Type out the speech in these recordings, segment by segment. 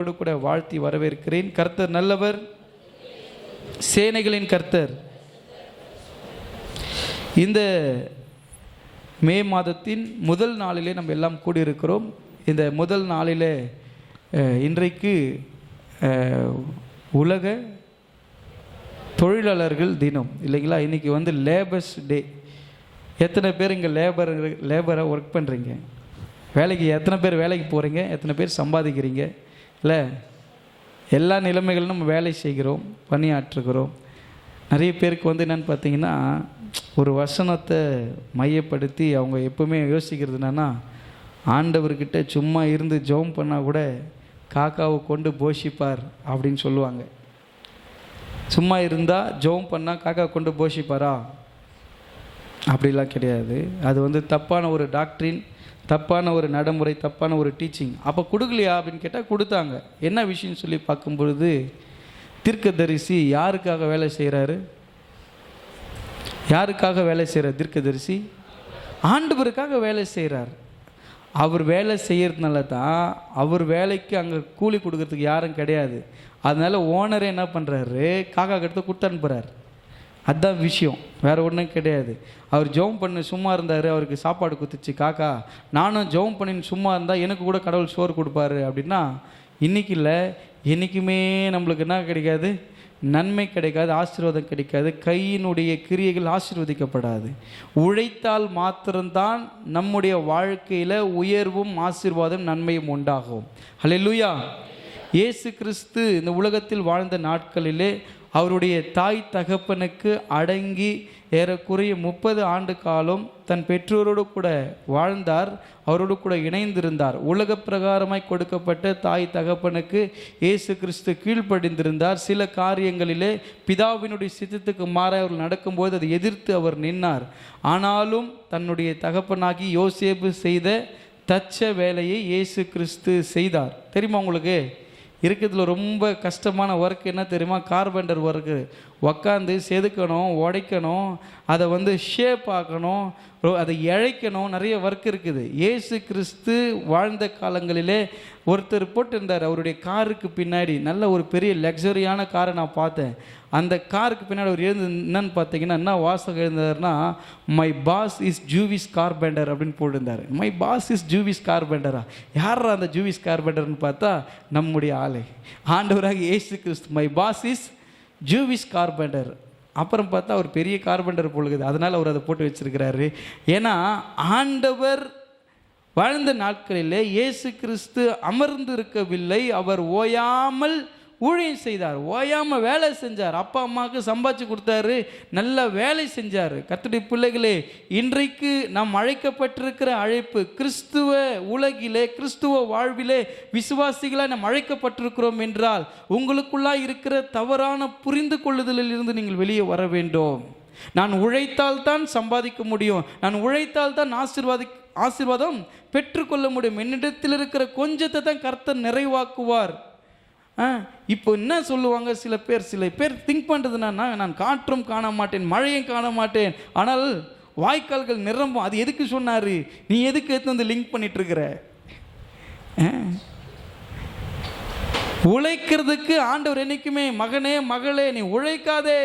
உங்களோடு கூட வாழ்த்தி வரவேற்கிறேன். கர்த்தர் நல்லவர். சேனைகளின் கர்த்தர். இந்த மே மாதத்தின் முதல் நாளிலே நம்ம எல்லாம் கூடியிருக்கிறோம். இந்த முதல் நாளிலே இன்றைக்கு உலக தொழிலாளர்கள் தினம். இல்லைங்களா? இன்றைக்கி வந்து லேபர்ஸ் டே. எத்தனை பேர் இங்கே லேபர் லேபரை ஒர்க் பண்ணுறீங்க வேலைக்கு எத்தனை பேர் வேலைக்கு போகிறீங்க எத்தனை பேர் சம்பாதிக்கிறீங்க? இல்லை எல்லா நிலைமைகளும் நம்ம வேலை செய்கிறோம் பணியாற்றுகிறோம். நிறைய பேருக்கு வந்து என்னென்னு பார்த்தீங்கன்னா ஒரு வசனத்தை மையப்படுத்தி அவங்க எப்பவுமே யோசிக்கிறது என்னென்னா ஆண்டவர்கிட்ட சும்மா இருந்து ஜெபம் பண்ணால் கூட காக்காவை கொண்டு போஷிப்பார் அப்படின்னு சொல்லுவாங்க. சும்மா இருந்தால் ஜெபம் பண்ணால் காக்கா கொண்டு போஷிப்பாரா? அப்படிலாம் கிடையாது. அது வந்து தப்பான ஒரு டாக்டரின் தப்பான ஒரு நடைமுறை தப்பான ஒரு டீச்சிங் அப்போ கொடுக்கலையா அப்படின்னு கேட்டால் கொடுத்தாங்க. என்ன விஷயம்னு சொல்லி பார்க்கும்பொழுது தீர்க்கதரிசி யாருக்காக வேலை செய்கிறாரு யாருக்காக வேலை செய்கிறார் தீர்க்கதரிசி? ஆண்டவருக்காக வேலை செய்கிறார் அவர் வேலை செய்கிறதுனால தான் அவர் வேலைக்கு அங்கே கூலி கொடுக்கறதுக்கு யாரும் கிடையாது. அதனால் ஓனரே என்ன பண்ணுறாரு காக்கா கிட்ட கொடுத்து அனுப்புகிறார் அதுதான் விஷயம். வேறு ஒன்றும் கிடையாது. அவர் ஜெபம் பண்ணி சும்மா இருந்தார் அவருக்கு சாப்பாடு குத்துச்சு காக்கா நானும் ஜெபம் பண்ணின்னு சும்மா இருந்தால் எனக்கு கூட கடவுள் சோறு கொடுப்பாரு அப்படின்னா இன்றைக்கி இல்லை என்றைக்குமே நம்மளுக்கு என்ன கிடைக்காது? நன்மை கிடைக்காது ஆசீர்வாதம் கிடைக்காது கையினுடைய கிரியைகள் ஆசீர்வதிக்கப்படாது. உழைத்தால் மாத்திரம்தான் நம்முடைய வாழ்க்கையில் உயர்வும் ஆசீர்வாதம் நன்மையும் உண்டாகும். ஹalleluya இயேசு கிறிஸ்து இந்த உலகத்தில் வாழ்ந்த நாட்களிலே அவருடைய தாய் தகப்பனுக்கு அடங்கி ஏறக்குறைய முப்பது ஆண்டு காலம் தன் பெற்றோரோடு கூட வாழ்ந்தார் அவரோடு கூட இணைந்திருந்தார். உலக பிரகாரமாய் கொடுக்கப்பட்ட தாய் தகப்பனுக்கு இயேசு கிறிஸ்து கீழ்ப்படிந்திருந்தார். சில காரியங்களிலே பிதாவினுடைய சித்தத்துக்கு மாற அவர்கள் நடக்கும்போது அதை எதிர்த்து அவர் நின்னார். ஆனாலும் தன்னுடைய தகப்பனாகி யோசேப்பு செய்த தச்ச வேலையை இயேசு கிறிஸ்து செய்தார். தெரியுமா உங்களுக்கு? இருக்கிறதுல ரொம்ப கஷ்டமான ஒர்க் என்ன தெரியுமா? கார்பெண்டர் ஒர்க்கு உக்காந்து செதுக்கணும் உடைக்கணும் அதை வந்து ஷேப் ஆக்கணும் அதை இழைக்கணும் நிறைய ஒர்க் இருக்குது. ஏசு கிறிஸ்து வாழ்ந்த காலங்களிலே ஒருத்தர் போட்டிருந்தார். அவருடைய காருக்கு பின்னாடி நல்ல ஒரு பெரிய லக்ஸரியான காரை நான் பார்த்தேன். அந்த காருக்கு பின்னாடி அவர் எழுந்து என்னன்னு பார்த்தீங்கன்னா என்ன வாசகம் எழுந்தார்னா my boss is Jewish carpenter அப்படின்னு போட்டிருந்தார். மை பாஸ் இஸ் ஜூவிஸ் கார்பெண்டரா யாரா அந்த ஜூவிஸ் கார்பெண்டர்னு பார்த்தா நம்முடைய ஆலை ஆண்டவராக Yesu Kristu my boss is Jewish carpenter அப்புறம் பார்த்தா அவர் பெரிய கார்பெண்டர் பொழுகுது அதனால் அவர் அதை போட்டு வச்சிருக்கிறாரு. ஏன்னா ஆண்டவர் வாழ்ந்த நாட்களிலே இயேசு கிறிஸ்து அமர்ந்து இருக்கவில்லை அவர் ஓயாமல் ஊழியம் செய்தார் ஓயாமல் வேலை செஞ்சார். அப்பா அம்மாவுக்கு சம்பாதிச்சு கொடுத்தாரு நல்ல வேலை செஞ்சார். கத்துடைய பிள்ளைகளே இன்றைக்கு நாம் அழைக்கப்பட்டிருக்கிற அழைப்பு கிறிஸ்துவ உலகிலே கிறிஸ்துவ வாழ்விலே விசுவாசிகளாக நாம் அழைக்கப்பட்டிருக்கிறோம் என்றால் உங்களுக்குள்ளாக இருக்கிற தவறான புரிந்து கொள்ளுதலில் இருந்து நீங்கள் வெளியே வர வேண்டும். நான் உழைத்தால் தான் சம்பாதிக்க முடியும். நான் உழைத்தால் தான் ஆசீர்வாதி ஆசீர்வாதம் பெற்றுக்கொள்ள முடியும். என்னிடத்தில் இருக்கிற கொஞ்சத்தை தான் கர்த்தர் நிறைவாக்குவார். இப்போ என்ன சொல்லுவாங்க சில பேர் சில பேர் திங்க் பண்ணுறதுனா நான் காற்றும் காண மாட்டேன் மழையும் காண மாட்டேன். ஆனால் வாய்க்கால்கள் நிரம்பும். அது எதுக்கு சொன்னார்? நீ எதுக்கு எடுத்து வந்து லிங்க் பண்ணிட்டுருக்கிற? ஆ? உழைக்கிறதுக்கு ஆண்டவர் என்றைக்குமே மகனே மகளே நீ உழைக்காதே.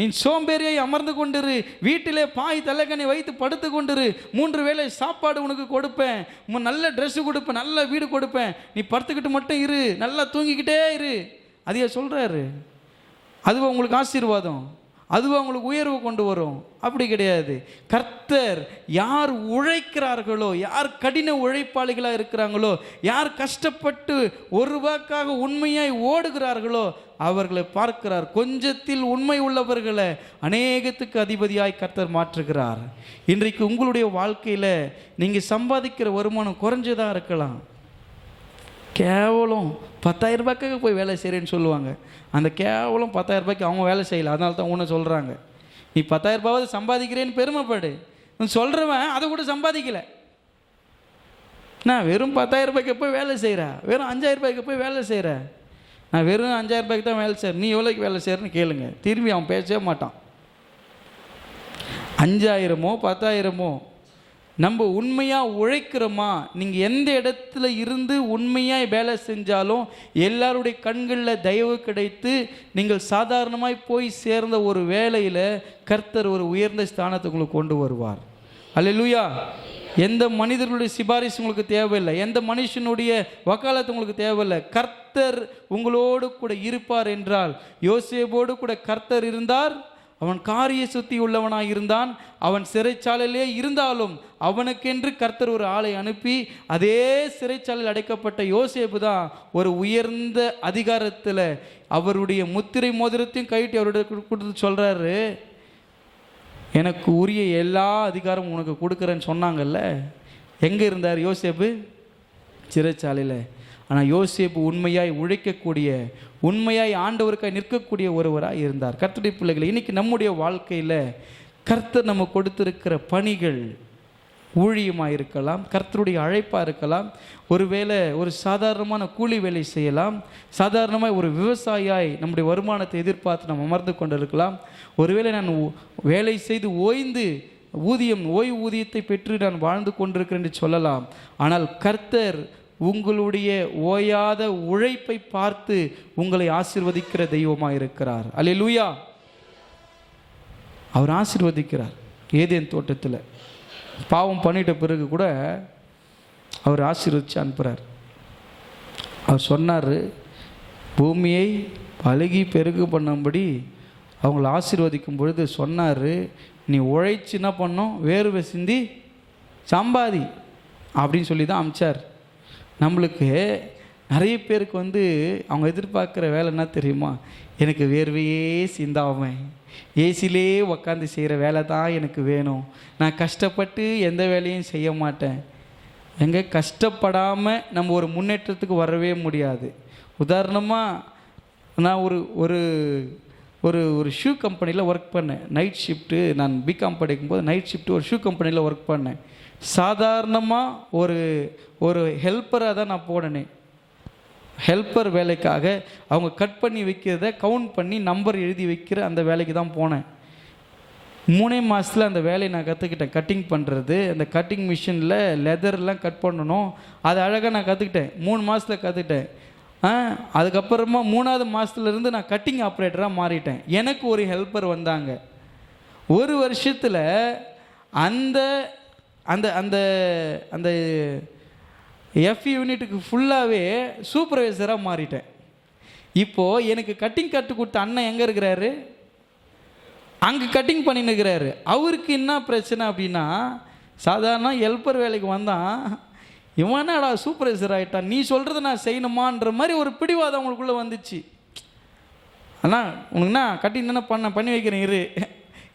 நீ சோம்பேறியை அமர்ந்து கொண்டிரு. வீட்டிலே பாய் தலைக்கனை வைத்து படுத்து கொண்டிரு. மூன்று வேளை சாப்பாடு உனக்கு கொடுப்பேன். உன் நல்ல ட்ரெஸ்ஸு கொடுப்பேன் நல்ல வீடு கொடுப்பேன். நீ படுத்துக்கிட்டு மட்டும் இரு. நல்லா தூங்கிக்கிட்டே இரு. அதையே சொல்கிறாரு அதுவா உங்களுக்கு ஆசீர்வாதம்? அதுவும் அவங்களுக்கு உயர்வு கொண்டு வரும். அப்படி கிடையாது. கர்த்தர் யார் உழைக்கிறார்களோ யார் கடின உழைப்பாளிகளாக இருக்கிறாங்களோ யார் கஷ்டப்பட்டு ஒரு வாக்காக உண்மையாய் ஓடுகிறார்களோ அவர்களை பார்க்கிறார். கொஞ்சத்தில் உண்மை உள்ளவர்களை அநேகத்துக்கு அதிபதியாய் கர்த்தர் மாற்றுகிறார். இன்றைக்கு உங்களுடைய வாழ்க்கையில் நீங்கள் சம்பாதிக்கிற வருமானம் குறைஞ்சதாக இருக்கலாம். கேவலம். பத்தாயிரம் ரூபாய்க்காக போய் வேலை செய்கிறேன்னு சொல்லுவாங்க. அந்த கேவலம் பத்தாயிரம் ரூபாய்க்கு அவங்க வேலை செய்யல. அதனால தான் உன்னை சொல்கிறாங்க நீ பத்தாயிரம் ரூபாவது சம்பாதிக்கிறேன்னு பெருமைப்படு. சொல்கிறவன் அதை கூட சம்பாதிக்கலை. நான் வெறும் பத்தாயிரம் ரூபாய்க்கு போய் வேலை செய்கிறேன் வெறும் அஞ்சாயிரம் ரூபாய்க்கு போய் வேலை செய்கிறேன் நான் வெறும் அஞ்சாயிரம் ரூபாய்க்கு தான் வேலை செய்கிறேன் நீ எவ்வளோக்கு வேலை செய்கிறேன்னு கேளுங்க. திரும்பி அவன் பேசவே மாட்டான். அஞ்சாயிரமோ பத்தாயிரமோ நம்ம உண்மையாக உழைக்கிறோமா? நீங்கள் எந்த இடத்துல இருந்து உண்மையாக வேலை செஞ்சாலும் எல்லாருடைய கண்களில் தயவு கிடைத்து நீங்கள் சாதாரணமாய் போய் சேர்ந்த ஒரு வேலையில் கர்த்தர் ஒரு உயர்ந்த ஸ்தானத்தை உங்களுக்கு கொண்டு வருவார். அல்லேலூயா எந்த மனிதர்களுடைய சிபாரிசு உங்களுக்கு தேவையில்லை. எந்த மனுஷனுடைய வக்காலத்து உங்களுக்கு தேவையில்லை. கர்த்தர் உங்களோடு கூட இருப்பார் என்றால் யோசேபோடு கூட கர்த்தர் இருந்தார் அவன் காரிய சுத்தி உள்ளவனாய் இருந்தான் அவன் சிறைச்சாலையிலே இருந்தாலும் அவனுக்கென்று கர்த்தர் ஒரு ஆளை அனுப்பி அதே சிறைச்சாலையில் அடைக்கப்பட்ட யோசேப்பு தான் ஒரு உயர்ந்த அதிகாரத்தில் அவருடைய முத்திரை மோதிரத்தையும் கைட்டி அவருடைய கொடுத்து சொல்கிறாரு எனக்கு உரிய எல்லா அதிகாரமும் உனக்கு கொடுக்குறேன்னு சொன்னாங்கல்ல. எங்கே இருந்தார் யோசேப்பு? சிறைச்சாலையில். ஆனால் யோசேப்பு உண்மையாய் உழைக்கக்கூடிய உண்மையாய் ஆண்டவருக்காய் நிற்கக்கூடிய ஒருவராக இருந்தார். கர்த்தருடைய பிள்ளைகளை இன்னைக்கு நம்முடைய வாழ்க்கையில் கர்த்தர் நம்ம கொடுத்துருக்கிற பணிகள் ஊழியமாக இருக்கலாம் கர்த்தருடைய அழைப்பாக இருக்கலாம் ஒருவேளை ஒரு சாதாரணமான கூலி வேலை செய்யலாம் சாதாரணமாக ஒரு விவசாயியாய் நம்முடைய வருமானத்தை எதிர்பார்த்து நம்ம அமர்ந்து கொண்டு இருக்கலாம் ஒருவேளை நான் வேலை செய்து ஓய்ந்து ஊதியம் ஓய்வு ஊதியத்தை பெற்று நான் வாழ்ந்து கொண்டிருக்கிறேன் என்று சொல்லலாம். ஆனால் கர்த்தர் உங்களுடைய ஓயாத உழைப்பை பார்த்து உங்களை ஆசிர்வதிக்கிற தெய்வமாக இருக்கிறார். அல்லேலூயா. அவர் ஆசிர்வதிக்கிறார் ஏதேன் தோட்டத்தில். பாவம் பண்ணிட்ட பிறகு கூட அவர் ஆசீர்வதிச்சு அனுப்புகிறார் அவர் சொன்னார் பூமியை பழுகி பெருகு பண்ணும்படி அவங்கள ஆசீர்வதிக்கும் பொழுது சொன்னார் நீ உழைச்சி என்ன பண்ணோம்? வேர்வை சிந்தி சம்பாதி அப்படின்னு சொல்லி தான் அமிச்சார். நம்மளுக்கு நிறைய பேருக்கு வந்து அவங்க எதிர்பார்க்குற வேலை என்ன தெரியுமா? எனக்கு வேர்வையே சிந்தாவேன் ஏசிலே உக்காந்து செய்கிற வேலை தான் எனக்கு வேணும். நான் கஷ்டப்பட்டு எந்த வேலையும் செய்ய மாட்டேன். எங்கே கஷ்டப்படாமல் நம்ம ஒரு முன்னேற்றத்துக்கு வரவே முடியாது. உதாரணமாக நான் ஒரு ஒரு ஒரு ஒரு ஷூ கம்பெனியில் ஒர்க் பண்ணேன். நைட் ஷிஃப்ட்டு நான் பிகாம் படிக்கும்போது நைட் ஷிஃப்ட்டு ஒரு ஷூ கம்பெனியில் ஒர்க் பண்ணேன். சாதாரணமாக ஒரு ஒரு ஹெல்ப்பராக தான் நான் போனேனே. ஹெல்ப்பர் வேலைக்காக அவங்க கட் பண்ணி வைக்கிறத கவுண்ட் பண்ணி நம்பர் எழுதி வைக்கிற அந்த வேலைக்கு தான் போனேன். மூணே மாதத்தில் அந்த வேலையை நான் கற்றுக்கிட்டேன் கட்டிங் பண்ணுறது அந்த கட்டிங் மிஷினில் லெதர்லாம் கட் பண்ணணும். அது அழகாக நான் கற்றுக்கிட்டேன் மூணு மாதத்தில் கற்றுக்கிட்டேன் அதுக்கப்புறமா மூணாவது மாதத்துலேருந்து நான் கட்டிங் ஆப்ரேட்டராக மாறிட்டேன். எனக்கு ஒரு ஹெல்ப்பர் வந்தாங்க. ஒரு வருஷத்தில் அந்த அந்த அந்த அந்த எஃப் யூனிட்டுக்கு ஃபுல்லாகவே சூப்பர்வைசராக மாறிட்டேன். இப்போது எனக்கு கட்டிங் கற்றுக் கொடுத்த அண்ணன் எங்கே இருக்கிறாரு? அங்கே கட்டிங் பண்ணின்னு இருக்கிறாரு. அவருக்கு என்ன பிரச்சனை அப்படின்னா சாதாரண ஹெல்ப்பர் வேலைக்கு வந்தான். இவன் என்னடா சூப்பர்வைசர் ஆகிட்டான் நீ சொல்கிறது நான் செய்யணுமான்ற மாதிரி ஒரு பிடிவாதம் அவங்களுக்குள்ளே வந்துச்சு. அண்ணா உனக்குண்ணா கட்டி தானே பண்ண பண்ணி வைக்கிறேன் இரு.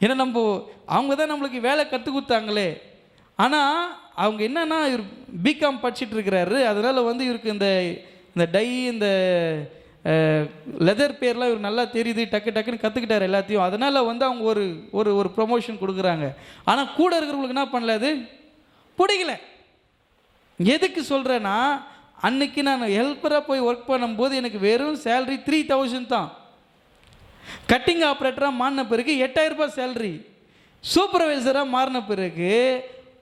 ஏன்னா நம்ம அவங்க தான் நம்மளுக்கு வேலை கற்றுக் கொடுத்தாங்களே. ஆனால் அவங்க என்னன்னா இவர் பிகாம் படிச்சிட்டு இருக்கிறாரு. அதனால் வந்து இவருக்கு இந்த இந்த டை இந்த லெதர் பேர்லாம் இவர் நல்லா தெரியுது. டக்கு டக்குன்னு கற்றுக்கிட்டார் எல்லாத்தையும். அதனால் வந்து அவங்க ஒரு ஒரு ஒரு ப்ரொமோஷன் கொடுக்குறாங்க. ஆனால் கூட இருக்கிறவங்களுக்கு என்ன பண்ணல அது? பிடிக்கல. எதுக்கு சொல்கிறேன்னா அன்னைக்கு நான் ஹெல்ப்பராக போய் ஒர்க் பண்ணும்போது எனக்கு வெறும் சேல்ரி த்ரீ தௌசண்ட் தான். கட்டிங் ஆப்ரேட்டராக மாறின பிறகு எட்டாயிரம் ரூபாய் சூப்பர்வைசராக மாறின பிறகு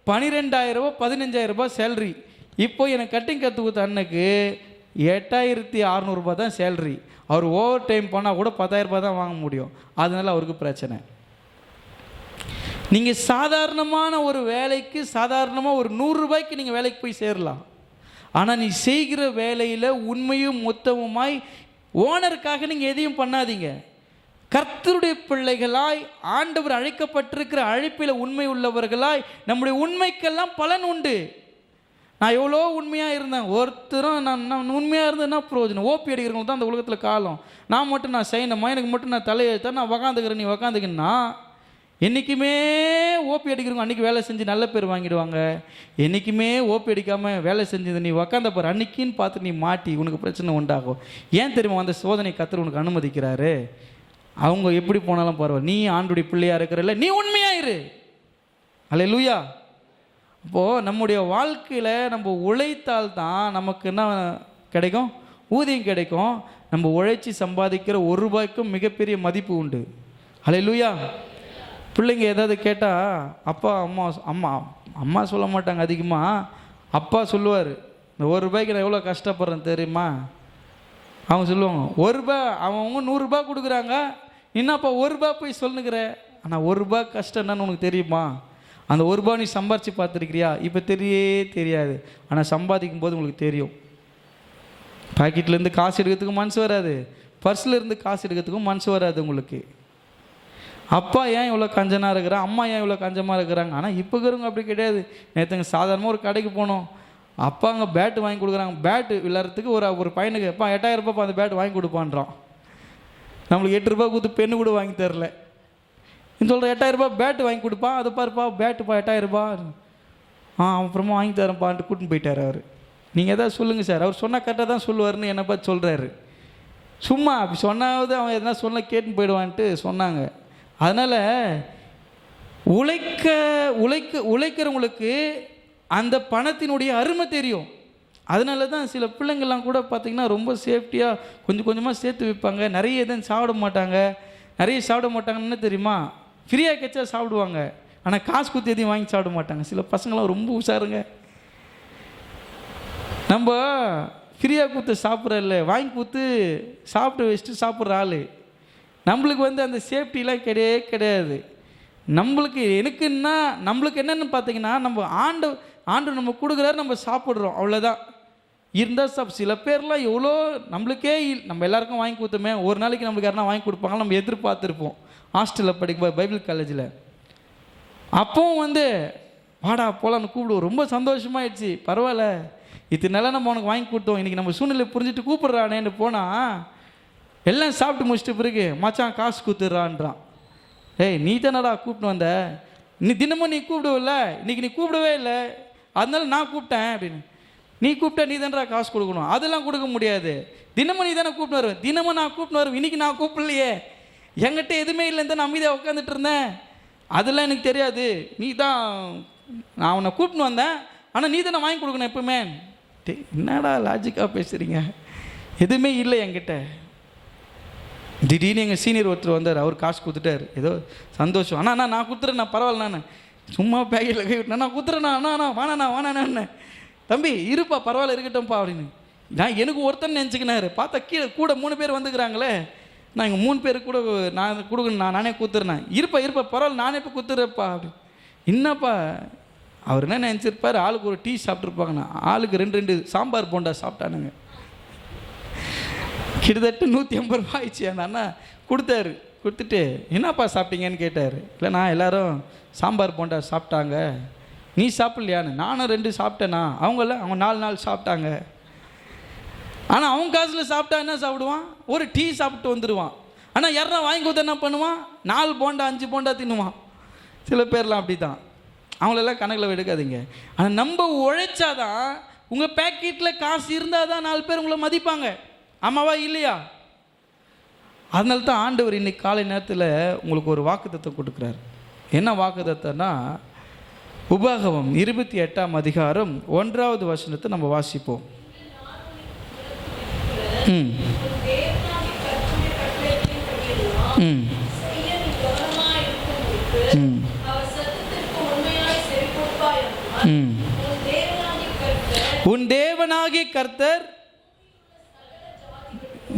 பனிரெண்டாயிரரூபா பதினஞ்சாயிரரூபா சேல்ரி ரூபாய் இப்போ எனக்கு கட்டிங் கற்றுக் கொடுத்த அன்னைக்கு எட்டாயிரத்தி அறநூறுபா தான் சேல்ரி அவர் ஓவர் டைம் பண்ணால் கூட பத்தாயிரரூபா தான் வாங்க முடியும். அதனால அவருக்கு பிரச்சனை. நீங்கள் சாதாரணமான ஒரு வேலைக்கு சாதாரணமாக ஒரு நூறுரூபாய்க்கு நீங்கள் வேலைக்கு போய் சேரலாம். ஆனால் நீ செய்கிற வேலையில் உண்மையும் மொத்தமுமாய் ஓனருக்காக நீங்கள் எதையும் பண்ணாதீங்க. கர்த்தருடைய பிள்ளைகளாய் ஆண்டவர் அழைக்கப்பட்டிருக்கிற அழைப்பில் உண்மை உள்ளவர்களாய் நம்முடைய உண்மைக்கெல்லாம் பலன் உண்டு. நான் எவ்வளோ உண்மையாக இருந்தேன். ஒருத்தரும் நான் நான் உண்மையாக இருந்தேன்னா பிரயோஜனம்? ஓப்பி அடிக்கிறவங்களுக்கு தான் அந்த உலகத்தில் காலம். நான் மட்டும் நான் செய்யணுமா எனக்கு மட்டும் நான் தலையெழுத்தா நான் உக்காந்துக்கிறேன். நீ உக்காந்துக்கின்னா? என்றைக்குமே ஓபி அடிக்கிறவங்க அன்றைக்கி வேலை செஞ்சு நல்ல பேர் வாங்கிடுவாங்க. என்றைக்குமே ஓபி அடிக்காமல் வேலை செஞ்சது நீ உக்காந்த பாரு அன்னைக்குன்னு பார்த்து நீ மாட்டி உனக்கு பிரச்சனை உண்டாகும். ஏன் தெரியுமா அந்த சோதனை கத்தர் உனக்கு அனுமதிக்கிறாரு? அவங்க எப்படி போனாலும் பரவாயில்ல. நீ ஆண்டுடைய பிள்ளையாக இருக்கிறல்ல நீ உண்மையாயிரு அல்ல லூயா இப்போது நம்முடைய வாழ்க்கையில் நம்ம உழைத்தால் தான் நமக்கு என்ன கிடைக்கும்? ஊதியம் கிடைக்கும். நம்ம உழைச்சி சம்பாதிக்கிற ஒரு ரூபாய்க்கும் மிகப்பெரிய மதிப்பு உண்டு. அல்ல லூயா பிள்ளைங்க ஏதாவது கேட்டால் அப்பா அம்மா அம்மா அம்மா சொல்ல மாட்டாங்க அதிகமாக அப்பா சொல்லுவார் இந்த ஒரு ரூபாய்க்கு நான் எவ்வளோ கஷ்டப்படுறேன் தெரியுமா? அவங்க சொல்லுவாங்க ஒரு ரூபா அவங்க நூறுரூபா கொடுக்குறாங்க. என்னப்பா ஒரு ரூபா போய் சொல்லுங்கிற? ஆனால் ஒரு ரூபா கஷ்டம் என்னன்னு உனக்கு தெரியுமா? அந்த ஒரு ரூபா நீ சம்பாரிச்சு பார்த்துருக்கிறியா? இப்போ தெரியவே தெரியாது. ஆனால் சம்பாதிக்கும் போது உங்களுக்கு தெரியும். பாக்கெட்லேருந்து காசு எடுக்கிறதுக்கும் மனசு வராது. பர்ஸில் இருந்து காசு எடுக்கிறதுக்கும் மனசு வராது உங்களுக்கு. அப்பா ஏன் இவ்வளோ கஞ்சனாக இருக்கிறான் அம்மா ஏன் இவ்வளோ கஞ்சமாக இருக்கிறாங்க? ஆனால் இப்போ இருக்கிறவங்க அப்படி கிடையாது. நேற்றுங்க சாதாரணமாக ஒரு கடைக்கு போனோம். அப்பா அங்கே பேட்டு வாங்கி கொடுக்குறாங்க. பேட்டு விளையாடுறதுக்கு ஒரு ஒரு பையனுக்கு அப்பா எட்டாயிரம் ரூபாய் அந்த பேட் வாங்கி கொடுப்பான்றான். நம்மளுக்கு எட்டு ரூபாய் கொடுத்து பெண்ணு கூட வாங்கி தரல. இந்த சொல்கிற எட்டாயிரம் ரூபாய் பேட்டு வாங்கி கொடுப்பான். அது பாருப்பா பேட்டுப்பா எட்டாயிரம் ரூபாய். ஆ அப்புறமா வாங்கி தரேன்ப்பான்ட்டு கூட்டின்னு போயிட்டார் அவர். நீங்கள் எதாவது சொல்லுங்கள் சார். அவர் சொன்னால் கரெக்டாக தான் சொல்லுவார்னு என்னை பார்த்து சொல்கிறாரு சும்மா அப்படி சொன்னாவது அவன் எதனா சொன்னால் கேட்டுன்னு போயிடுவான்ட்டு சொன்னாங்க. அதனால் உழைக்க உழைக்க உழைக்கிறவங்களுக்கு அந்த பணத்தினுடைய அருமை தெரியும். அதனால தான் சில பிள்ளைங்கள்லாம் கூட பார்த்திங்கன்னா ரொம்ப சேஃப்டியாக கொஞ்சம் கொஞ்சமாக சேர்த்து வைப்பாங்க. நிறைய எதுவும் சாப்பிட மாட்டாங்க. நிறைய சாப்பிட மாட்டாங்கன்னு தெரியுமா? ஃப்ரீயாக கச்சா சாப்பிடுவாங்க. ஆனால் காசு குத்தி எதையும் வாங்கி சாப்பிட மாட்டாங்க. சில பசங்களாம் ரொம்ப உஷாருங்க. நம்ம ஃப்ரீயாக கொடுத்து சாப்பிட்றல்ல. வாங்கி கொடுத்து சாப்பிட்டு வச்சுட்டு சாப்பிட்ற ஆள். நம்மளுக்கு வந்து அந்த சேஃப்டிலாம் கிடையவே கிடையாது. நம்மளுக்கு எனக்குன்னா நம்மளுக்கு என்னென்னு பார்த்தீங்கன்னா நம்ம ஆண்டு ஆண்டு நம்ம கொடுக்குறாரு நம்ம சாப்பிட்றோம் அவ்வளோதான் இருந்தால் சாப் சில பேர்லாம் எவ்வளோ நம்மளுக்கே நம்ம எல்லாருக்கும் வாங்கி கொடுத்தோமே ஒரு நாளைக்கு நம்மளுக்கு யாருனா வாங்கி கொடுப்பாங்க நம்ம எதிர்பார்த்துருப்போம் ஹாஸ்டலில் படிக்க பைபிள் காலேஜில் அப்பவும் வந்து வாடா போலான்னு கூப்பிடுவோம். ரொம்ப சந்தோஷமாயிடுச்சு. பரவாயில்ல. இத்தனை நாளாக நம்ம உனக்கு வாங்கி கொடுத்தோம். இன்றைக்கி நம்ம சூழ்நிலை புரிஞ்சுட்டு கூப்பிட்றானேன்னு போனால் எல்லாம் சாப்பிட்டு முடிச்சிட்ட பிறகு மச்சான் காசு கொடுத்துட்றான்றான். ஏய் நீ தானடா கூப்பிட்டு வந்த? நீ தினமும் நீ கூப்பிடுவில்ல? இன்னைக்கு நீ கூப்பிடவே இல்லை. அதனால நான் கூப்பிட்டேன் அப்படின்னு. நீ கூப்பிட்டா நீ தானடா காசு கொடுக்கணும்? அதெல்லாம் கொடுக்க முடியாது. தினமும் நீ தானே கூப்பிட்டு வருவேன் தினமும் நான் கூப்பிட்டு வருவேன். இன்றைக்கி நான் கூப்பிடலையே. என்கிட்ட எதுவுமே இல்லைன்னு நான் அமைதியாக உட்காந்துட்டு இருந்தேன். அதெல்லாம் எனக்கு தெரியாது. நீ தான் நான் உன்னை கூப்பிட்டு வந்தேன். ஆனால் நீ தானே வாங்கி கொடுக்கணும் எப்பவுமே. என்னடா லாஜிக்காக பேசுகிறீங்க எதுவுமே இல்லை என்கிட்ட. திடீர்னு எங்கள் சீனியர் ஒருத்தர் வந்தார் அவர் காசு கொடுத்துட்டாரு. ஏதோ சந்தோஷம். ஆனால் அண்ணா நான் கொடுத்துறேன் நான் சும்மா பேக்கெட்டில் கை விட்டேன் நான் கொடுத்துறேண்ணா அண்ணா அண்ணா வாணண்ணா தம்பி இருப்பா பரவாயில்ல இருக்கட்டும்ப்பா அப்படின்னு. நான் எனக்கு ஒருத்தன் நினச்சிக்கினாரு. பார்த்தா கீழே கூட மூணு பேர் வந்துக்கிறாங்களே. நான் இங்கே மூணு பேர் கூட நான் கொடுக்கணும் நான் நானே கொடுத்துறேன் இருப்பா இருப்பா பரவாயில்ல நானே இப்போ கொடுத்துட்றேப்பா அப்படி என்னப்பா? அவர் என்ன நினச்சிருப்பார்? ஆளுக்கு ஒரு டீ சாப்பிட்ருப்பாங்கண்ணா ஆளுக்கு ரெண்டு ரெண்டு சாம்பார் போண்டா சாப்பிட்டானுங்க. கிட்டத்தட்ட நூற்றி ஐம்பது ரூபா ஆயிடுச்சு அந்த அண்ணா கொடுத்தாரு. கொடுத்துட்டு என்னப்பா சாப்பிட்டீங்கன்னு கேட்டார். இல்லை நான் எல்லோரும் சாம்பார் போண்டா சாப்பிட்டாங்க. நீ சாப்பிட்லையான்னு? நானும் ரெண்டு சாப்பிட்டேனா? அவங்கள அவங்க நாலு நாள் சாப்பிட்டாங்க. ஆனால் அவங்க காசில் சாப்பிட்டா என்ன சாப்பிடுவான்? ஒரு டீ சாப்பிட்டு வந்துடுவான் ஆனால் யாரா வாங்கி கொடுத்தா என்ன பண்ணுவான்? நாலு போண்டா அஞ்சு போண்டா தின்னுவான். சில பேர்லாம் அப்படி தான் அவங்களெல்லாம் கணக்கில் எடுக்காதீங்க. ஆனால் நம்ம உழைச்சாதான் உங்கள் பேக்கெட்டில் காசு இருந்தால் தான் நாலு பேர் உங்களை மதிப்பாங்க. ஆமாவா இல்லையா? அதனால தான் ஆண்டவர் இன்னைக்கு காலை நேரத்தில் உங்களுக்கு ஒரு வாக்குத்தத்தை கொடுக்குறாரு. என்ன வாக்குத்தத்தம்னா உபாகவம் இருபத்தி எட்டாம் அதிகாரம் ஒன்றாவது வசனத்தை நம்ம வாசிப்போம். ம். ம். ம். ம். உன் தேவனாகி கர்த்தர்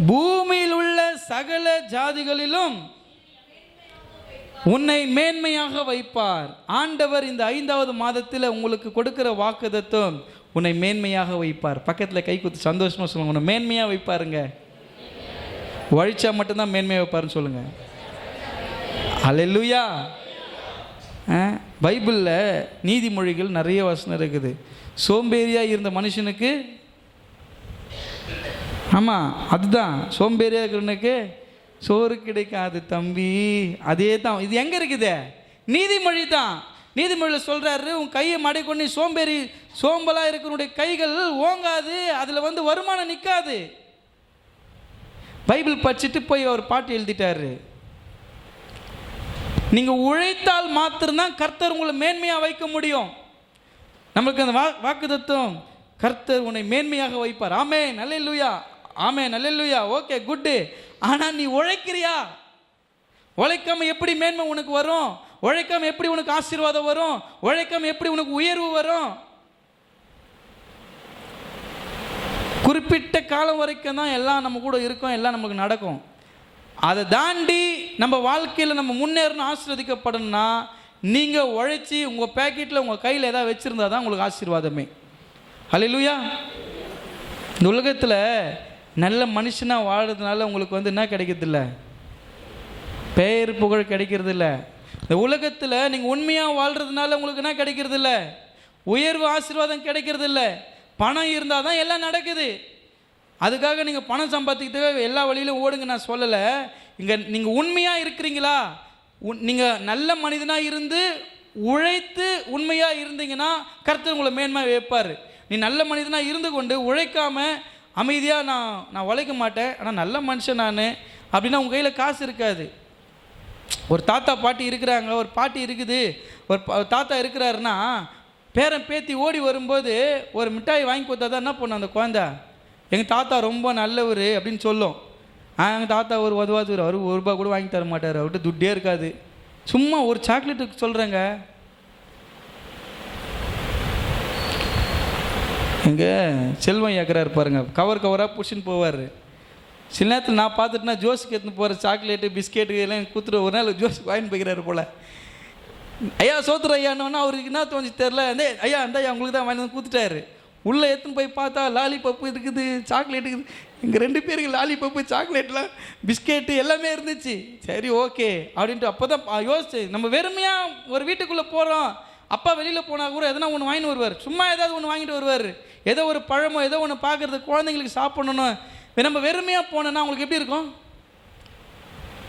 பூமியில் உள்ள சகல ஜாதிகளிலும் உன்னை மேன்மையாக வைப்பார். ஆண்டவர் இந்த ஐந்தாவது மாதத்தில் உங்களுக்கு கொடுக்கிற வாக்குதத்துவம் உன்னை மேன்மையாக வைப்பார். பக்கத்தில் கை குத்து சந்தோஷமாக சொல்லுங்க. உன்னை மேன்மையாக வைப்பாருங்க. வழிச்சா மட்டும்தான் மேன்மையாக வைப்பாருன்னு சொல்லுங்க. அலெல்லுயா ஆ, பைபிளில் நீதிமொழிகள் நிறைய வசனம் இருக்குது. சோம்பேறியாக இருந்த மனுஷனுக்கு ஆமாம் அதுதான். சோம்பேறியாக இருக்கிறவனுக்கு சோறு கிடைக்காது தம்பி. அதே தான் இது எங்கே இருக்குது? நீதிமொழி தான். நீதிமொழியில் சொல்கிறாரு உன் கையை மடைக்கொண்டு சோம்பேறி சோம்பலாக இருக்கிறனுடைய கைகள் ஓங்காது. அதில் வந்து வருமானம் நிற்காது பைபிள் படிச்சுட்டு போய் அவர் பாட்டு எழுதிட்டாரு. நீங்கள் உழைத்தால் மாத்திரம்தான் கர்த்தர் உங்களை மேன்மையாக வைக்க முடியும். நம்மளுக்கு அந்த வா வாக்குத்தத்தம் கர்த்தர் உன்னை மேன்மையாக வைப்பார். ஆமே நல்ல ஆமே நல்ல ஓகே குட்டு. ஆனால் நீ உழைக்கிறியா? உழைக்காம எப்படி மேன்மை உனக்கு வரும்? உழைக்காம எப்படி உனக்கு ஆசீர்வாதம் வரும்? உழைக்காம எப்படி உனக்கு உயர்வு வரும்? குறிப்பிட்ட காலம் வரைக்கும் தான் எல்லாம் நம்ம கூட இருக்கும் எல்லாம் நமக்கு நடக்கும். அதை தாண்டி நம்ம வாழ்க்கையில் நம்ம முன்னேறணும் ஆசீர்வதிக்கப்படணும்னா நீங்கள் உழைச்சி உங்கள் பேக்கெட்டில் உங்கள் கையில் ஏதாவது வச்சுருந்தா தான் உங்களுக்கு ஆசீர்வாதமே. ஹalleluya இந்த உலகத்தில் நல்ல மனுஷனாக வாழறதுனால உங்களுக்கு வந்து என்ன கிடைக்கிறதில்ல? பெயர் புகழ் கிடைக்கிறதில்ல. இந்த உலகத்தில் நீங்கள் உண்மையாக வாழ்கிறதுனால உங்களுக்கு என்ன கிடைக்கிறதில்ல? உயர்வு ஆசீர்வாதம் கிடைக்கிறதில்ல. பணம் இருந்தால் தான் எல்லாம் நடக்குது. அதுக்காக நீங்கள் பணம் சம்பாதிக்கிறதுக்காக எல்லா வழியிலும் ஓடுங்க நான் சொல்லலை. இங்கே நீங்கள் உண்மையாக இருக்கிறீங்களா? உன் நீங்கள் நல்ல மனிதனாக இருந்து உழைத்து உண்மையாக இருந்தீங்கன்னா கருத்து உங்களை மேன்மை வைப்பார். நீ நல்ல மனிதனாக இருந்து கொண்டு உழைக்காமல் அமைதியாக நான் நான் உழைக்க மாட்டேன். ஆனால் நல்ல மனுஷன் நான். அப்படின்னா உங்கள் கையில் காசு இருக்காது. ஒரு தாத்தா பாட்டி இருக்கிறாங்க. ஒரு பாட்டி இருக்குது. ஒரு தாத்தா இருக்கிறாருன்னா பேரன் பேத்தி ஓடி வரும்போது ஒரு மிட்டாய் வாங்கி கொடுத்தா தான் என்ன பண்ணும் அந்த குழந்தை? எங்கள் தாத்தா ரொம்ப நல்லவர் அப்படின்னு சொல்லும். எங்கள் தாத்தா ஒரு உதவாது அவர் ஒரு ரூபா கூட வாங்கி தர மாட்டார். அவர்கிட்ட துட்டே இருக்காது. சும்மா ஒரு சாக்லேட்டுக்கு சொல்கிறேங்க எங்கே செல்வம் ஏக்கராக இருப்பாருங்க கவர் கவராக பிடிச்சின்னு போவார். சில நேரத்தில் நான் பார்த்துட்டுனா ஜோஸுக்கு எடுத்துன்னு போகிற சாக்லேட்டு பிஸ்கெட்டு எல்லாம் கொடுத்துட்டு ஒரு நாள் ஜோஸ் வாங்கிட்டு போய்க்கிறாரு போல். ஐயா சோத்துற ஐயான்னு அவருக்கு என்ன தோணுச்சு தெரில அந்த ஐயா அந்த ஐயா உங்களுக்கு தான் வாங்கி வந்து கொடுத்துட்டாரு. உள்ளே எடுத்துன்னு போய் பார்த்தா லாலிபப்பு இருக்குது சாக்லேட் இருக்குது. எங்கள் ரெண்டு பேருக்கு லாலிபப்பு சாக்லேட்லாம் பிஸ்கெட்டு எல்லாமே இருந்துச்சு. சரி ஓகே அப்படின்ட்டு அப்போ தான் யோசிச்சு நம்ம வெறுமையாக ஒரு வீட்டுக்குள்ளே போகிறோம் அப்பா வெளியில் போனால் கூட எதனா ஒன்று வாங்கிட்டு வருவார். சும்மா ஏதாவது ஒன்று வாங்கிட்டு வருவார். ஏதோ ஒரு பழமோ ஏதோ ஒன்று பார்க்குறது குழந்தைங்களுக்கு சாப்பிடணும் நம்ம வெறுமையாக போனோன்னா அவங்களுக்கு எப்படி இருக்கும்?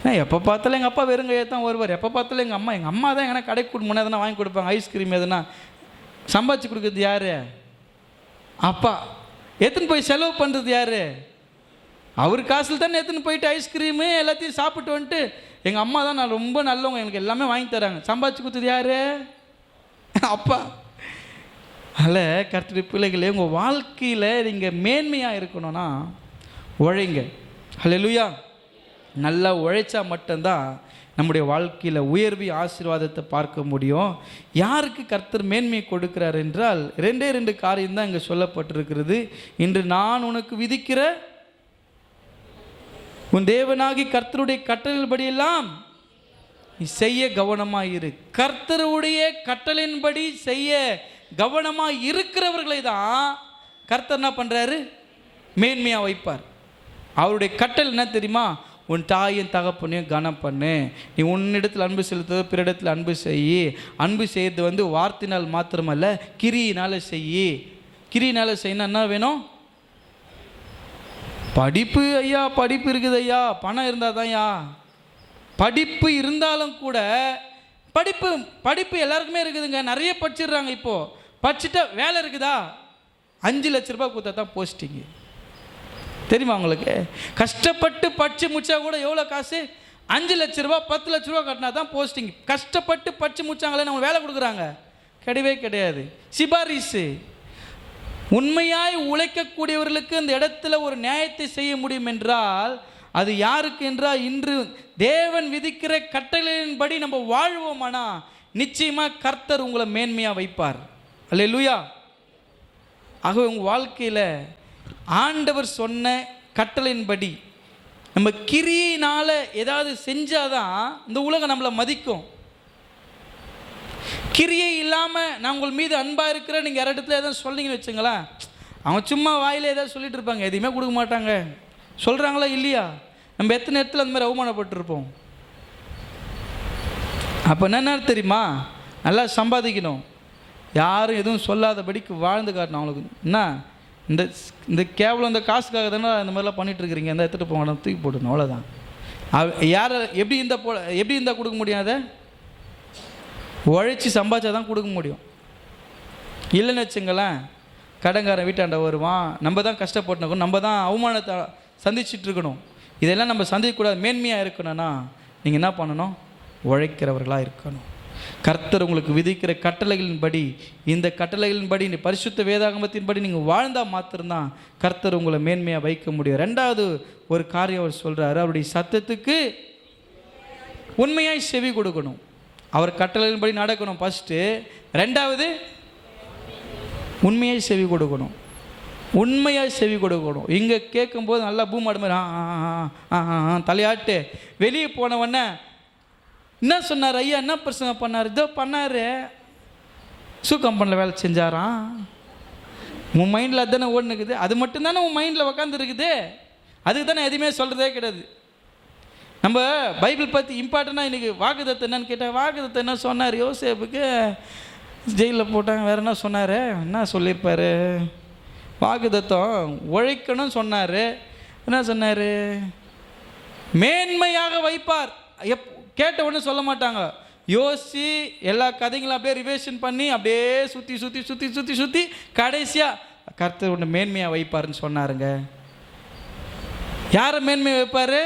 நான் எப்போ பார்த்தாலும் எங்கள் அப்பா வெறுங்கையே தான் வருவார். எப்போ பார்த்தாலும் எங்கள் அம்மா எங்கள் அம்மா தான் எங்கன்னா கடைக்கு கூட்டு முன்னே எதனா வாங்கி கொடுப்பாங்க. ஐஸ்கிரீம் எதுனா. சம்பாதிச்சு கொடுக்குறது யார்? அப்பா. எத்தனை போய் செலவு பண்ணுறது யார்? அவர் காசில் தானே எடுத்துன்னு போயிட்டு ஐஸ்கிரீமு எல்லாத்தையும் சாப்பிட்டு வந்துட்டு எங்கள் அம்மா தான் நான் ரொம்ப நல்லவங்க. எனக்கு எல்லாமே வாங்கி தராங்க. சம்பாதிச்சு கொடுத்தது யார்? அப்பா. அதில் கர்த்தரி பிள்ளைகளே உங்கள் வாழ்க்கையில் நீங்கள் மேன்மையாக இருக்கணும்னா உழைங்க. ஹalleluya நல்லா உழைச்சா மட்டும்தான் நம்முடைய வாழ்க்கையில் உயர்வி ஆசீர்வாதத்தை பார்க்க முடியும். யாருக்கு கர்த்தர் மேன்மையை கொடுக்கிறார் என்றால் ரெண்டே ரெண்டு காரியம் தான் இங்கே சொல்லப்பட்டிருக்கிறது. இன்று நான் உனக்கு விதிக்கிற உன் தேவனாகி கர்த்தருடைய கட்டளைப்படியெல்லாம் நீ செய்ய கவனமாக இரு கர்த்தருடைய கட்டளின்படி செய்ய கவனமாக இருக்கிறவர்களை தான் கர்த்தர் என்ன பண்ணுறாரு மேன்மையாக வைப்பார். அவருடைய கட்டல் என்ன தெரியுமா? உன் தாயின் தகப்பனையும் கனம் பண்ணு. நீ உன்னிடத்தில் அன்பு செலுத்த பிற இடத்துல அன்பு செய். அன்பு செய்கிறது வந்து வார்த்தையினால் மாத்திரமல்ல கிரியினால் செய். கிரியினால் செய்யணும் என்ன வேணும்? படிப்பு ஐயா படிப்பு இருக்குது ஐயா. பணம் இருந்தால் தான் ஐயா படிப்பு இருந்தாலும் கூட படிப்பு படிப்பு எல்லாருக்குமே இருக்குதுங்க. நிறைய படிச்சிடுறாங்க இப்போது படிச்சுட்டா வேலை இருக்குதா? அஞ்சு லட்ச ரூபாய் கொடுத்தா தான் போஸ்டிங்கு. தெரியுமா உங்களுக்கு? கஷ்டப்பட்டு படிச்சு முடிச்சா கூட எவ்வளோ காசு? அஞ்சு லட்ச ரூபா பத்து லட்ச ரூபா கட்டினா தான் போஸ்டிங். கஷ்டப்பட்டு படித்து முடிச்சாங்களே நம்ம வேலை கொடுக்குறாங்க. கிடையவே கிடையாது. சிபாரிசு. உண்மையாய் உழைக்கக்கூடியவர்களுக்கு இந்த இடத்துல ஒரு நியாயத்தை செய்ய முடியும் என்றால் அது யாருக்கு என்றால் இன்று தேவன் விதிக்கிற கட்டளையின்படி நம்ம வாழ்வோமானா நிச்சயமாக கர்த்தர் உங்களை மேன்மையாக வைப்பார். அல்லேலூயா. ஆகவே உங்கள் வாழ்க்கையில் ஆண்டவர் சொன்ன கட்டளையின்படி நம்ம கிரியினால் ஏதாவது செஞ்சாதான் இந்த உலகம் நம்மளை மதிக்கும். கிரியை இல்லாமல் நான் உங்கள் மீது அன்பாக இருக்கிற நீங்கள் யார் இடத்துல எதாவது சொன்னீங்கன்னு வச்சுங்களேன் அவன் சும்மா வாயில் ஏதாவது சொல்லிட்டு இருப்பாங்க எதையுமே கொடுக்க மாட்டாங்க. சொல்கிறாங்களா இல்லையா? நம்ம எத்தனை இடத்துல அந்த மாதிரி அவமானப்பட்டிருப்போம்? அப்போ என்ன தெரியுமா? நல்லா சம்பாதிக்கணும். யாரும் எதுவும் சொல்லாதபடிக்கு வாழ்ந்து காட்டணும் அவங்களுக்கு. என்ன? இந்த இந்த கேவலம் இந்த காசுக்காக தானே இந்த மாதிரிலாம் பண்ணிட்டு இருக்கிறீங்க இந்த எடுத்துகிட்டு போகணும் தூக்கி போட்டுணும் அவ்வளோதான் யாரை எப்படி இந்த போ எப்படி இருந்தால் கொடுக்க முடியாத உழைச்சி சம்பாதிச்சா தான் கொடுக்க முடியும். இல்லைன்னு வச்சுங்களேன் கடங்காரன் வீட்டாண்ட வருவான். நம்ம தான் கஷ்டப்பட்டுனோம் நம்ம தான் அவமானத்தை சந்திச்சிட்டு இருக்கணும். இதெல்லாம் நம்ம சந்திக்கக்கூடாது. மேன்மையாக இருக்கணும்னா நீங்கள் என்ன பண்ணணும்? உழைக்கிறவர்களாக இருக்கணும். கர்த்தர் உங்களுக்கு விதிக்கிற கட்டளைகளின்படி இந்த கட்டளைகளின்படி இந்த பரிசுத்த வேதாகமத்தின்படி நீங்கள் வாழ்ந்தால் மாத்திரம்தான் கர்த்தர் உங்களை மேன்மையாக வைக்க முடியும். ரெண்டாவது ஒரு காரியம் அவர் சொல்கிறாரு அவருடைய சத்தத்துக்கு உண்மையாய் செவி கொடுக்கணும். அவர் கட்டளையின்படி நடக்கணும் ஃபஸ்ட்டு ரெண்டாவது உண்மையை செவி கொடுக்கணும். உண்மையாக செவி கொடுக்கணும். இங்கே கேட்கும்போது நல்லா பூமாடு மாதிரி ஆ ஆ, ஆ, ஆ, ஆ, தலையாட்டு. வெளியே போனவொடனே என்ன சொன்னார் ஐயா? என்ன பிரச்சனை பண்ணார்? இதோ பண்ணார். ஷூ கம்பெனியில் வேலை செஞ்சாராம். உன் மைண்டில் அதுதானே ஓடுனுக்குது. அது மட்டும்தானே உன் மைண்டில் உக்காந்துருக்குது. அதுக்கு தானே எதுவுமே சொல்கிறதே கிடையாது. நம்ம பைபிள் பற்றி இம்பார்ட்டண்ட்டாக இன்றைக்கி வாக்குதத்தை என்னன்னு கேட்டால் வாக்குதத்தை என்ன சொன்னார் யோசேப்புக்கு? ஜெயிலில் போட்டாங்க வேறு என்ன சொன்னார்? என்ன சொல்லியிருப்பார்? வாக்குதத்தம் உழைக்கணும் சொன்னார். என்ன சொன்னார்? மேன்மையாக வைப்பார். எப் கேட்ட உடனே சொல்ல மாட்டாங்க. யோசித்து எல்லா கதைகளும் அப்படியே ரிவேஷன் பண்ணி அப்படியே சுற்றி சுற்றி சுற்றி சுற்றி சுற்றி கடைசியாக கர்த்தர் ஒன்று மேன்மையாக வைப்பாருன்னு சொன்னாருங்க. யாரை மேன்மையாக வைப்பார்?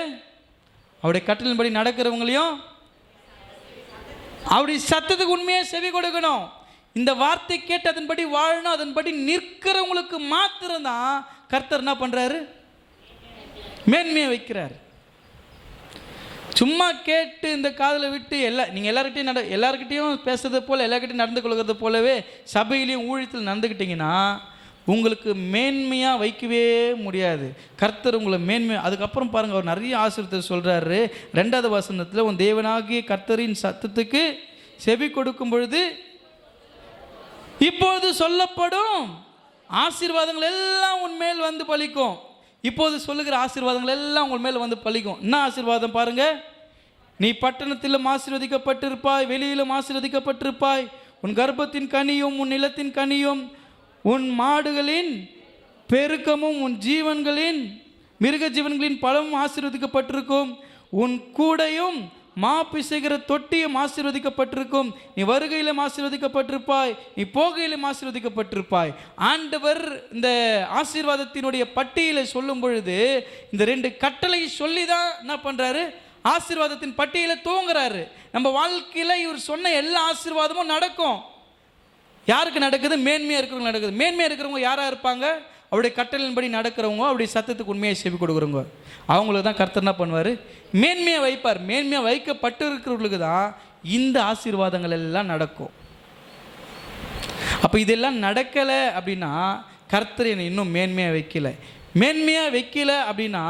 அவருடைய கட்டளின்படி நடக்கிறவங்களையும் அவருடைய சத்தத்துக்கு உண்மையாக செவி கொடுக்கணும். இந்த வார்த்தை கேட்டு அதன்படி வாழணும் அதன்படி நிற்கிறவங்களுக்கு மாத்திரம்தான் கர்த்தர் என்ன பண்ணுறாரு மேன்மையை வைக்கிறார். சும்மா கேட்டு இந்த காதில் விட்டு எல்லா நீங்கள் எல்லாருக்கிட்டையும் நட எல்லாருக்கிட்டையும் பேசுறது போல் எல்லாருக்கிட்டையும் நடந்து கொள்கிறது போலவே சபையிலையும் ஊழியத்தில் நடந்துக்கிட்டிங்கன்னா உங்களுக்கு மேன்மையாக வைக்கவே முடியாது. கர்த்தர் உங்களை மேன்மை அதுக்கப்புறம் பாருங்கள் அவர் நிறைய ஆசிரியத்தை சொல்கிறாரு ரெண்டாவது வசனத்தில் உன் தேவனாகிய கர்த்தரின் சத்தத்துக்கு செவி கொடுக்கும் பொழுது இப்பொழுது சொல்லப்படும் ஆசீர்வாதங்கள் எல்லாம் உன் மேல் வந்து பலிக்கும். இப்போது சொல்லுகிற ஆசீர்வாதங்கள் எல்லாம் உங்கள் மேல் வந்து பலிக்கும். என்ன ஆசீர்வாதம் பாருங்க? நீ பட்டணத்திலும் ஆசீர்வதிக்கப்பட்டிருப்பாய் வெளியிலும் ஆசீர்வதிக்கப்பட்டிருப்பாய். உன் கர்ப்பத்தின் கனியும் உன் நிலத்தின் கனியும் உன் மாடுகளின் பெருக்கமும் உன் ஜீவன்களின் மிருக ஜீவன்களின் பலமும் ஆசீர்வதிக்கப்பட்டிருக்கும். உன் கூடையும் மா பிசைகிற தொட்டியும் ஆசீர்வதிக்கப்பட்டிருக்கும். நீ வருகையிலும் ஆசீர்வதிக்கப்பட்டிருப்பாய். நீ போகையிலும் ஆசீர்வதிக்கப்பட்டிருப்பாய். ஆண்டவர் இந்த ஆசீர்வாதத்தினுடைய பட்டியலை சொல்லும் பொழுது இந்த ரெண்டு கட்டளை சொல்லி தான் என்ன பண்ணுறாரு ஆசீர்வாதத்தின் பட்டியலை தூங்குறாரு. நம்ம வாழ்க்கையில் இவர் சொன்ன எல்லா ஆசீர்வாதமும் நடக்கும். யாருக்கு நடக்குது? மேன்மையாக இருக்கிறவங்க நடக்குது. மேன்மையாக இருக்கிறவங்க யாராக இருப்பாங்க? அவருடைய கட்டளின்படி நடக்கிறவங்க அவருடைய சத்தத்துக்கு உண்மையை செவி கொடுக்குறவங்க. அவங்களுக்கு தான் கர்த்தர் என்ன பண்ணுவார்? மேன்மையாக வைப்பார். மேன்மையாக வைக்கப்பட்டு இருக்கிறவங்களுக்கு தான் இந்த ஆசீர்வாதங்கள் எல்லாம் நடக்கும். அப்போ இதெல்லாம் நடக்கலை அப்படின்னா கர்த்தர் என்னை இன்னும் மேன்மையாக வைக்கல. மேன்மையாக வைக்கல அப்படின்னா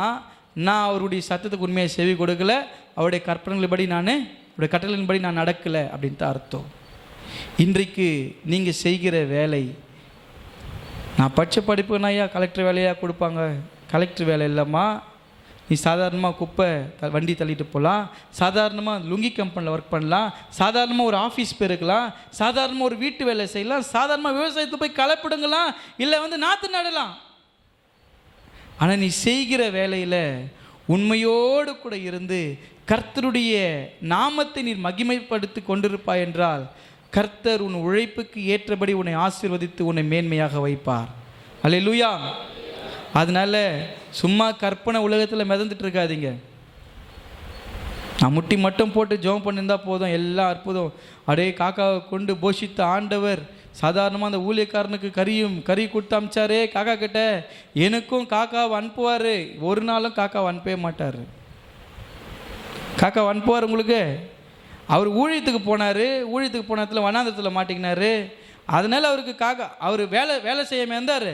நான் அவருடைய சத்தத்துக்கு உண்மையாக செவி கொடுக்கல. அவருடைய கற்பனைகளின்படி நான் அவருடைய கட்டளையின்படி நான் நடக்கலை அப்படின்ட்டு அர்த்தம். இன்றைக்கு நீங்கள் செய்கிற வேலை நான் படித்த படிப்புனாயா கலெக்டர் வேலையாக கொடுப்பாங்க. கலெக்டர் வேலை இல்லைம்மா. நீ சாதாரணமாக குப்பை த- வண்டி தள்ளிட்டு போகலாம் சாதாரணமாக லுங்கி கம்பெனியில் ஒர்க் பண்ணலாம். சாதாரணமாக ஒரு ஆஃபீஸ் போயிருக்கலாம் சாதாரணமாக ஒரு வீட்டு வேலை செய்யலாம். சாதாரணமாக விவசாயத்தை போய் கலப்பிடுங்கலாம் இல்லை வந்து நாற்று நடலாம். ஆனால் நீ செய்கிற வேலையில் உண்மையோடு கூட இருந்து கர்த்தருடைய நாமத்தை நீர் மகிமைப்படுத்தி கொண்டிருப்பாய் என்றால் கர்த்தர் உன் உழைப்புக்கு ஏற்றபடி உன்னை ஆசீர்வதித்து உன்னை மேன்மையாக வைப்பார். அல்லேலூயா அதனால் சும்மா கற்பனை உலகத்தில் மிதந்துட்டு இருக்காதீங்க. நான் முட்டி மட்டும் போட்டு ஜெபம் பண்ணியிருந்தா போதும் எல்லாம் அற்புதம். அப்படியே காக்காவை கொண்டு போஷித்த ஆண்டவர் சாதாரணமாக அந்த ஊழியக்காரனுக்கு கறியும் கறி கொடுத்து அமிச்சாரே காக்கா கிட்ட. எனக்கும் காக்காவை அனுப்புவார். ஒரு நாளும் காக்காவை அனுப்பவே மாட்டார். காக்கா அனுப்புவார் உங்களுக்கு? அவர் ஊழியத்துக்கு போனார் ஊழியத்துக்கு போன இடத்துல வனாந்தரத்தில் மாட்டிக்கினாரு. அதனால அவருக்கு காக்கா அவர் வேலை வேலை செய்யாமல் இருந்தார்.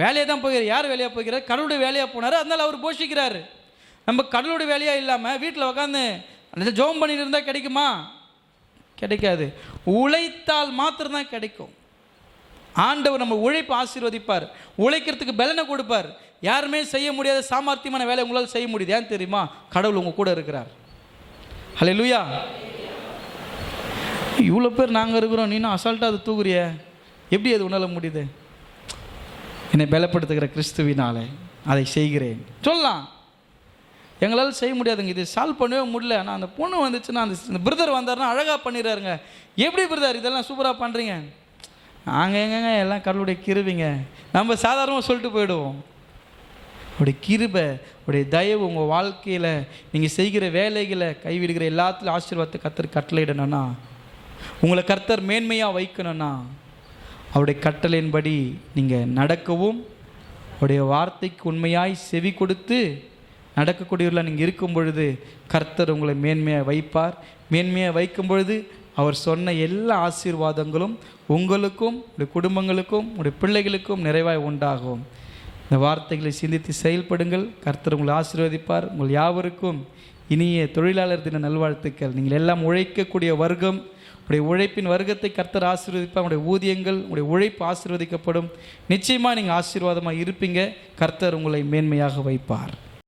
வேலையை தான் போகிறார். யார் வேலையாக போகிறார்? கடவுளுடைய வேலையாக போனார். அதனால் அவர் போஷிக்கிறார். நம்ம கடவுளுடைய வேலையாக இல்லாமல் வீட்டில் உட்காந்து அந்த ஜோம் பண்ணிட்டு இருந்தால் கிடைக்குமா? கிடைக்காது. உழைத்தால் மாத்திரம்தான் கிடைக்கும். ஆண்டவர் நம்ம உழைப்பு ஆசீர்வதிப்பார். உழைக்கிறதுக்கு பலனை கொடுப்பார். யாருமே செய்ய முடியாத சாமர்த்தியமான வேலை உங்களால் செய்ய முடியுது. ஏன் தெரியுமா? கடவுள் உங்கள் கூட இருக்கிறார். ஹலோ லூயா இவ்வளோ பேர் நாங்கள் இருக்கிறோம் நீனும் அசால்ட்டாக அதை தூக்குறிய? எப்படி அது உணர முடியுது? என்னை பலப்படுத்துகிற கிறிஸ்துவினாலே அதை செய்கிறேன். சொல்லலாம். எங்களால் செய்ய முடியாதுங்க. இது சால்வ் பண்ணவே முடியல. ஆனால் அந்த பொண்ணு வந்துச்சுன்னா அந்த பிரதர் வந்தாருன்னா அழகாக பண்ணிடுறாருங்க. எப்படி பிரதர் இதெல்லாம் சூப்பராக பண்ணுறீங்க நாங்கள் எங்கங்க? எல்லாம் கடவுளுடைய கிருவிங்க நம்ம சாதாரணமாக சொல்லிட்டு போயிடுவோம். உடைய கிருபை உடைய தயவு உங்கள் வாழ்க்கையில் நீங்கள் செய்கிற வேலைகளை கைவிடுகிற எல்லாத்துலையும் ஆசீர்வாதத்தை கத்தர் கட்டளையிடணும்னா உங்களை கர்த்தர் மேன்மையாக வைக்கணும்னா அவருடைய கட்டளையின்படி நீங்கள் நடக்கவும் அவருடைய வார்த்தைக்கு உண்மையாய் செவி கொடுத்து நடக்கக்கூடியவர்களாக நீங்கள் இருக்கும் பொழுது கர்த்தர் உங்களை மேன்மையாக வைப்பார். மேன்மையாக வைக்கும் பொழுது அவர் சொன்ன எல்லா ஆசீர்வாதங்களும் உங்களுக்கும் உடைய குடும்பங்களுக்கும் உடைய பிள்ளைகளுக்கும் நிறைவாய் உண்டாகும். இந்த வார்த்தைகளை சிந்தித்து செயல்படுங்கள். கர்த்தர் உங்களை ஆசீர்வதிப்பார். உங்கள் யாவருக்கும் இனிய தொழிலாளர் தின நல்வாழ்த்துக்கள். நீங்கள் எல்லாம் உழைக்கக்கூடிய வர்க்கம் உடைய உழைப்பின் வர்க்கத்தை கர்த்தர் ஆசீர்வதிப்பார். உடைய ஊதியங்கள் உடைய உழைப்பு ஆசீர்வதிக்கப்படும். நிச்சயமாக நீங்கள் ஆசீர்வாதமாக இருப்பீங்க. கர்த்தர் உங்களை மேன்மையாக வைப்பார்.